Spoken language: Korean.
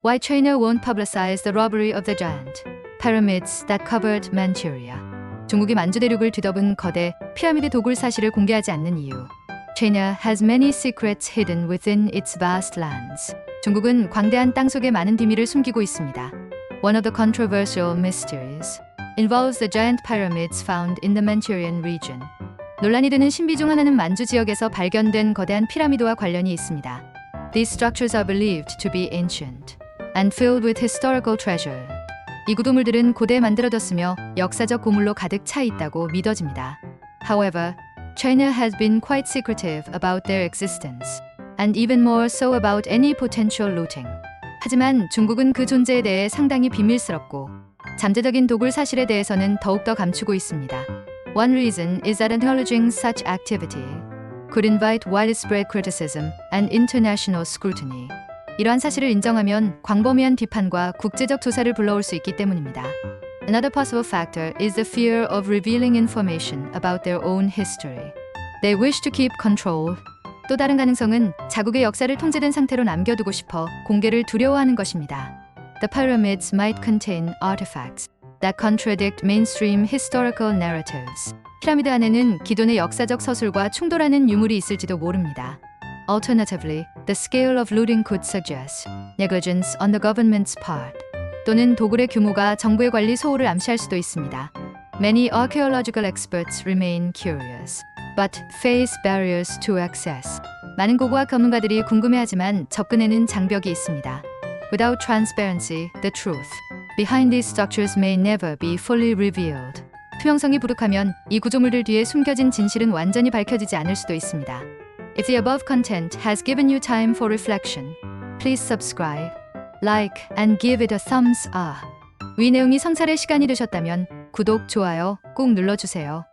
Why China won't publicize the robbery of the giant pyramids that covered Manchuria. 중국이 만주 대륙을 뒤덮은 거대 피라미드 도굴 사실을 공개하지 않는 이유. China has many secrets hidden within its vast lands. 중국은 광대한 땅 속에 많은 비밀을 숨기고 있습니다. One of the controversial mysteries involves the giant pyramids found in the Manchurian region. 논란이 되는 신비 중 하나는 만주 지역에서 발견된 거대한 피라미드와 관련이 있습니다. These structures are believed to be ancient and filled with historical treasure. 이 구조물들은 고대에 만들어졌으며 역사적 고물로 가득 차 있다고 믿어집니다. However, China has been quite secretive about their existence, and even more so about any potential looting. 하지만 중국은 그 존재에 대해 상당히 비밀스럽고 잠재적인 도굴 사실에 대해서는 더욱더 감추고 있습니다. One reason is that acknowledging such activity could invite widespread criticism and international scrutiny. 이러한 사실을 인정하면 광범위한 비판과 국제적 조사를 불러올 수 있기 때문입니다. Another possible factor is the fear of revealing information about their own history. They wish to keep control. 또 다른 가능성은 자국의 역사를 통제된 상태로 남겨두고 싶어 공개를 두려워하는 것입니다. The pyramids might contain artifacts that contradict mainstream historical narratives. 피라미드 안에는 기존의 역사적 서술과 충돌하는 유물이 있을지도 모릅니다. Alternatively, the scale of looting could suggest negligence on the government's part. 또는 도굴의 규모가 정부의 관리 소홀을 암시할 수도 있습니다. Many archaeological experts remain curious, but face barriers to access. 많은 고고학 전문가들이 궁금해하지만 접근에는 장벽이 있습니다. Without transparency, the truth behind these structures may never be fully revealed. 투명성이 부족하면 이 구조물들 뒤에 숨겨진 진실은 완전히 밝혀지지 않을 수도 있습니다. If the above content has given you time for reflection, please subscribe, like, and give it a thumbs up. 위 내용이 성찰의 시간이 되셨다면 구독, 좋아요 꼭 눌러주세요.